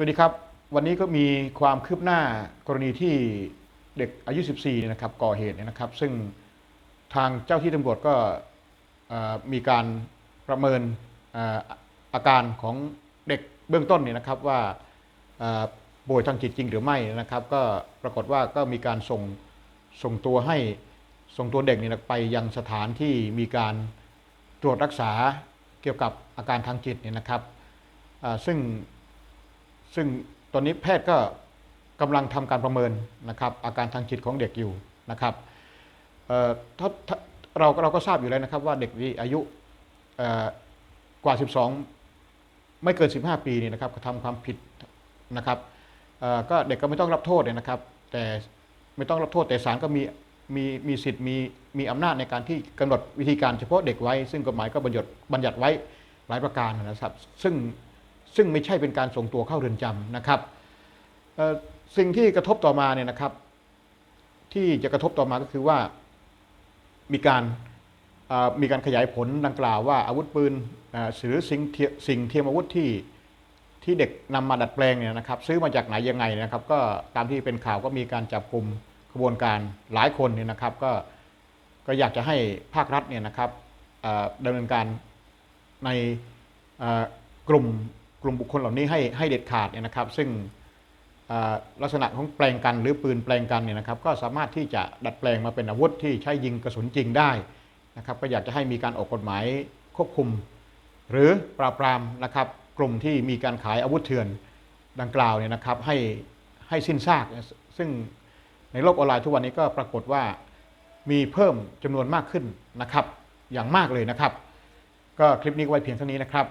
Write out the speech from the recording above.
สวัสดีครับ วันนี้ก็มีความคืบหน้ากรณีที่เด็กอายุ 14เนี่ยนะครับก่อเหตุเนี่ยนะครับ ซึ่งทางเจ้าที่ตำรวจก็มีการประเมินอาการของเด็กเบื้องต้นเนี่ยนะครับว่าป่วยทางจิตจริงหรือไม่นะครับ ก็ปรากฏว่าก็มีการส่งส่งตัวให้ส่งตัวเด็กเนี่ยไปยังสถานที่มีการตรวจรักษาเกี่ยวกับอาการทางจิตเนี่ยนะครับซึ่ง ซึ่งตอนนี้แพทย์ก็กำลังทำการประเมินนะครับอาการทางจิตของเด็กอยู่นะครับเถ้าถาเราเราก็ทราบอยู่แล้วนะครับว่าเด็กนี้อายุเอ่อกว่า 12 ไม่เกิน 15 ปีนี่นะครับกระทำความผิดนะครับก็เด็กก็ไม่ต้องรับโทษเนี่ยนะครับ แต่ไม่ต้องรับโทษแต่ศาลก็มีมีมีสิทธิ์มีมีอำนาจในการที่กำหนดวิธีการเฉพาะเด็กไว้ ซึ่งกฎหมายก็บัญญัติบัญญัติไว้หลายประการนะครับ ซึ่ง ซึ่งไม่ใช่เป็นการส่งตัวเข้าเรือนจำนะครับสิ่งที่กระทบต่อมาเนี่ยนะครับ ที่จะกระทบต่อมาก็คือว่ามีการมีการขยายผลดังกล่าวว่าอาวุธปืนหรือสิ่งเทียสิ่งเทียมอาวุธที่ที่เด็กนำมาดัดแปลงเนี่ยนะครับ ซื้อมาจากไหนยังไงนะครับ ก็ตามที่เป็นข่าวก็มีการจับกลุ่มขบวนการหลายคนเนี่ยนะครับ ก็ก็อยากจะให้ภาครัฐเนี่ยนะครับดำเนินการในกลุ่ม กลุ่มบุคคลเหล่านี้ให้ให้เด็ดขาดเนี่ยนะครับ ซึ่งลักษณะของแปลงกันหรือปืนแปลงกันเนี่ยนะครับ ก็สามารถที่จะดัดแปลงมาเป็นอาวุธที่ใช้ยิงกระสุนจริงได้นะครับ ก็อยากจะให้มีการออกกฎหมายควบคุม หรือปราบปรามนะครับ กลุ่มที่มีการขายอาวุธเถื่อนดังกล่าวเนี่ยนะครับให้ให้สิ้นซาก ซึ่งในโลกออนไลน์ทุกวันนี้ก็ปรากฏว่ามีเพิ่มจำนวนมากขึ้นนะครับ อย่างมากเลยนะครับ ก็คลิปนี้ไว้เพียงเท่านี้นะครับ